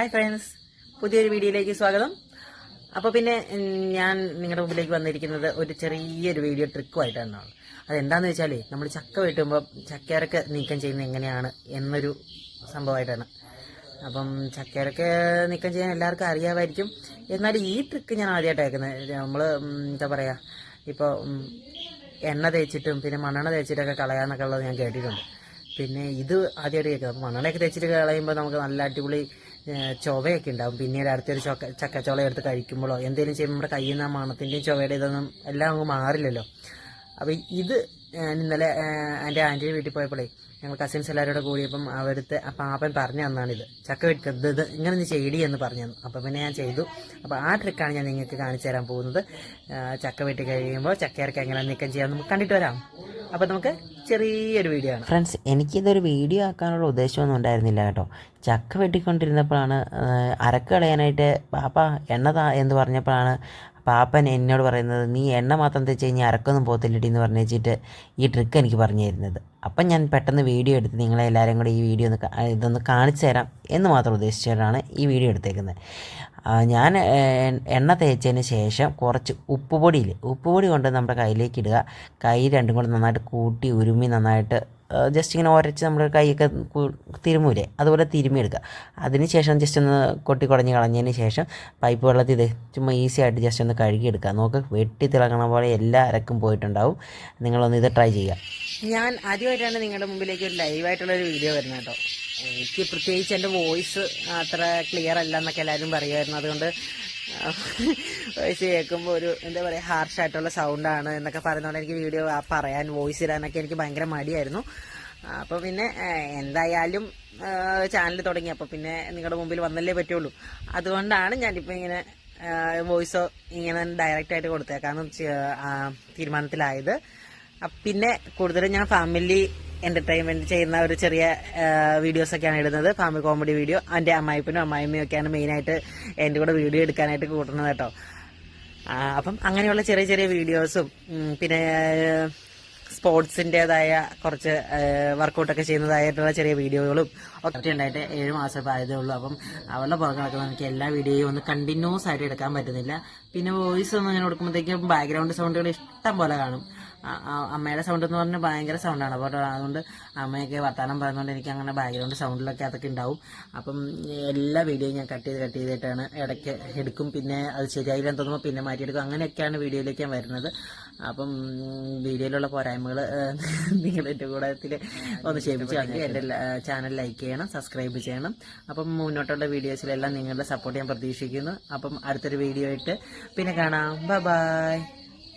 Hi friends പുതിയൊരു വീഡിയോയിലേക്ക് സ്വാഗതം. അപ്പോൾ പിന്നെ ഞാൻ നിങ്ങളുടെ മുമ്പിലേക്ക് വന്നിരിക്കുന്നത് ഒരു ചെറിയൊരു വീഡിയോ ട്രിക്കുമായിട്ടാണ്. അതെന്താന്ന് വെച്ചാലേ നമ്മൾ ചക്ക വെട്ടുമ്പോൾ ചക്കയിറക്ക് നീക്കം ചെയ്യുന്നത് എങ്ങനെയാണ് എന്നൊരു സംഭവമായിട്ടാണ്. അപ്പം ചക്കയിറക്ക് നീക്കം ചെയ്യാൻ എല്ലാവർക്കും അറിയാമായിരിക്കും. എന്നാലും ഈ ട്രിക്ക് ഞാൻ ആദ്യമായിട്ട് നമ്മൾ എന്താ പറയുക ഇപ്പോൾ എണ്ണ തേച്ചിട്ടും പിന്നെ മണ്ണെണ്ണ തേച്ചിട്ടൊക്കെ കളയാന്നൊക്കെ ഉള്ളത് ഞാൻ കേട്ടിട്ടുണ്ട്. പിന്നെ ഇത് ആദ്യമായിട്ട് കേൾക്കുന്നത്. അപ്പം മണ്ണെണ്ണയൊക്കെ തേച്ചിട്ട് കളയുമ്പോൾ നമുക്ക് നല്ല അടിപൊളി ചൊവയൊക്കെ ഉണ്ടാവും. പിന്നീട് അടുത്തൊരു ചൊക്ക ചക്കച്ചോള എടുത്ത് കഴിക്കുമ്പോഴോ എന്തെങ്കിലും ചെയ്യുമ്പോൾ നമ്മുടെ കയ്യിൽ നിന്ന് ആ മണത്തിന്റെയും ചൊവയുടെ ഇതൊന്നും എല്ലാം അങ്ങ് മാറില്ലല്ലോ. അപ്പോൾ ഇത് ഇന്നലെ എന്റെ ആന്റിയുടെ വീട്ടിൽ പോയപ്പോഴേ ഞങ്ങൾ കസിൻസ് എല്ലാവരും കൂടെ കൂടിയപ്പം അവിടുത്തെ ആ പാപ്പൻ പറഞ്ഞു തന്നാണിത് ചക്ക വെക്കുന്നത് ഇത് ഇങ്ങനെ നീ ചെയ്ടി എന്ന് പറഞ്ഞു തന്നു അപ്പോൾ പിന്നെ ഞാൻ ചെയ്തു. അപ്പോൾ ആ ട്രിക്കാണ് ഞാൻ നിങ്ങൾക്ക് കാണിച്ചു തരാൻ പോകുന്നത്. ചക്ക വെട്ടി കഴിയുമ്പോൾ ചക്കയിറക്കി എങ്ങനെ നീക്കം ചെയ്യാൻ നമുക്ക് കണ്ടിട്ട് വരാം. അപ്പോൾ നമുക്ക് ചെറിയൊരു വീഡിയോ ആണ്. ഫ്രണ്ട്സ് എനിക്കിതൊരു വീഡിയോ ആക്കാനുള്ള ഉദ്ദേശമൊന്നും ഉണ്ടായിരുന്നില്ല കേട്ടോ. ചക്ക വെട്ടിക്കൊണ്ടിരുന്നപ്പോഴാണ് അരക്ക് കളയാനായിട്ട് പാപ്പ എണ്ണ എന്ന് പറഞ്ഞപ്പോഴാണ് പാപ്പൻ എന്നോട് പറയുന്നത് നീ എണ്ണ മാത്രം തെച്ച് കഴിഞ്ഞാൽ അരക്കൊന്നും പോകത്തില്ലടി എന്ന് പറഞ്ഞു വെച്ചിട്ട് ഈ ട്രിക്ക് എനിക്ക് പറഞ്ഞു തരുന്നത്. അപ്പം ഞാൻ പെട്ടെന്ന് വീഡിയോ എടുത്ത് നിങ്ങളെ എല്ലാവരും കൂടെ ഈ വീഡിയോ ഒന്ന് ഇതൊന്ന് കാണിച്ചു തരാം എന്ന് മാത്രം ഉദ്ദേശിച്ചിട്ടാണ് ഈ വീഡിയോ എടുത്തേക്കുന്നത്. ഞാൻ എണ്ണ തേച്ചതിന് ശേഷം കുറച്ച് ഉപ്പുപൊടിയിൽ ഉപ്പുപൊടി കൊണ്ട് നമ്മുടെ കയ്യിലേക്ക് ഇടുക. കൈ രണ്ടും കൂടെ നന്നായിട്ട് കൂട്ടി ഉരുമി നന്നായിട്ട് ജസ്റ്റ് ഇങ്ങനെ ഉരച്ച് നമ്മുടെ കൈയൊക്കെ തിരുമൂലേ? അതുപോലെ തിരുമിയെടുക്കുക അതിന് ശേഷം ജസ്റ്റ് ഒന്ന് കൊട്ടി കുടഞ്ഞ് കളഞ്ഞതിന് ശേഷം പൈപ്പ് വെള്ളത്തിൽ ഇത് ചുമ്മാ ഈസി ആയിട്ട് ജസ്റ്റ് ഒന്ന് കഴുകിയെടുക്കുക നോക്ക് വെട്ടി തിളങ്ങണ പോലെ എല്ലാ അരക്കും പോയിട്ടുണ്ടാവും. നിങ്ങളൊന്ന് ഇത് ട്രൈ ചെയ്യുക. ഞാൻ ആദ്യമായിട്ടാണ് നിങ്ങളുടെ മുമ്പിലേക്ക് ഒരു ലൈവായിട്ടുള്ള ഒരു വീഡിയോ വരുന്നത് കേട്ടോ. എനിക്ക് പ്രത്യേകിച്ച് എന്റെ വോയിസ് അത്ര ക്ലിയർ അല്ല എന്നൊക്കെ എല്ലാവരും പറയുമായിരുന്നു. അതുകൊണ്ട് വോയിസ് കേൾക്കുമ്പോൾ ഒരു എന്താ പറയുക ഹാർഷായിട്ടുള്ള സൗണ്ടാണ് എന്നൊക്കെ പറയുന്നതുകൊണ്ട് എനിക്ക് വീഡിയോ പറയാൻ വോയിസ് ഇടാനൊക്കെ എനിക്ക് ഭയങ്കര മടിയായിരുന്നു. അപ്പോൾ പിന്നെ എന്തായാലും ചാനൽ തുടങ്ങി. അപ്പോൾ പിന്നെ നിങ്ങളുടെ മുമ്പിൽ വന്നല്ലേ പറ്റുള്ളൂ. അതുകൊണ്ടാണ് ഞാനിപ്പോൾ ഇങ്ങനെ വോയിസോ ഇങ്ങനെ ഡയറക്റ്റ് ആയിട്ട് കൊടുത്തേക്കാന്ന് തീരുമാനത്തിലായത്. പിന്നെ കൂടുതലും ഞാൻ ഫാമിലി എന്റർടൈൻമെന്റ് ചെയ്യുന്ന ഒരു ചെറിയ വീഡിയോസ് ഒക്കെയാണ് ഇടുന്നത്. ഫാമിലി കോമഡി വീഡിയോ എന്റെ അമ്മായിപ്പനും അമ്മായിമ്മയും ഒക്കെയാണ് മെയിനായിട്ട് എന്റെ കൂടെ വീഡിയോ എടുക്കാനായിട്ട് കൂട്ടുന്നത് കേട്ടോ. അപ്പം അങ്ങനെയുള്ള ചെറിയ ചെറിയ വീഡിയോസും പിന്നെ സ്പോർട്സിന്റെതായ കുറച്ച് വർക്കൗട്ടൊക്കെ ചെയ്യുന്നതായിട്ടുള്ള ചെറിയ വീഡിയോകളും ഒക്കെ ഉണ്ടായിട്ട് ഏഴ് മാസം ആയതേ ഉള്ളൂ. അപ്പം അവളുടെ പുറകെ നമുക്ക് എല്ലാ വീഡിയോയും ഒന്ന് കണ്ടിന്യൂസ് ആയിട്ട് എടുക്കാൻ പറ്റുന്നില്ല. പിന്നെ വോയിസ് ഒന്നും ഇങ്ങനെ കൊടുക്കുമ്പോഴത്തേക്കും ബാക്ക്ഗ്രൗണ്ട് സൗണ്ടുകൾ ഇഷ്ടം പോലെ കാണും. അമ്മയുടെ സൗണ്ട് എന്ന് പറഞ്ഞാൽ ഭയങ്കര സൗണ്ടാണ് അപ്പോൾ അതുകൊണ്ട് അമ്മയൊക്കെ വർത്താനം പറയുന്നതുകൊണ്ട് എനിക്ക് അങ്ങനെ ബാക്ക്ഗ്രൗണ്ട് സൗണ്ടിലൊക്കെ അതൊക്കെ ഉണ്ടാവും അപ്പം എല്ലാ വീഡിയോയും ഞാൻ കട്ട് ചെയ്ത് കട്ട് ചെയ്തിട്ടാണ് ഇടയ്ക്ക് എടുക്കും. പിന്നെ അത് ശരിയായില്ലെന്ന് തോന്നുമ്പോൾ പിന്നെ മാറ്റിയെടുക്കും. അങ്ങനെയൊക്കെയാണ് വീഡിയോയിലേക്ക് ഞാൻ വരുന്നത്. അപ്പം വീഡിയോയിലുള്ള പോരായ്മകൾ നിങ്ങളുടെ കൂടത്തിൽ ഒന്ന് ക്ഷമിച്ച് കളഞ്ഞ് എന്റെ ചാനൽ ലൈക്ക് ചെയ്യണം സബ്സ്ക്രൈബ് ചെയ്യണം. അപ്പം മുന്നോട്ടുള്ള വീഡിയോസിലെല്ലാം നിങ്ങളുടെ സപ്പോർട്ട് ഞാൻ പ്രതീക്ഷിക്കുന്നു. അപ്പം അടുത്തൊരു വീഡിയോ ആയിട്ട് പിന്നെ കാണാം. ബൈ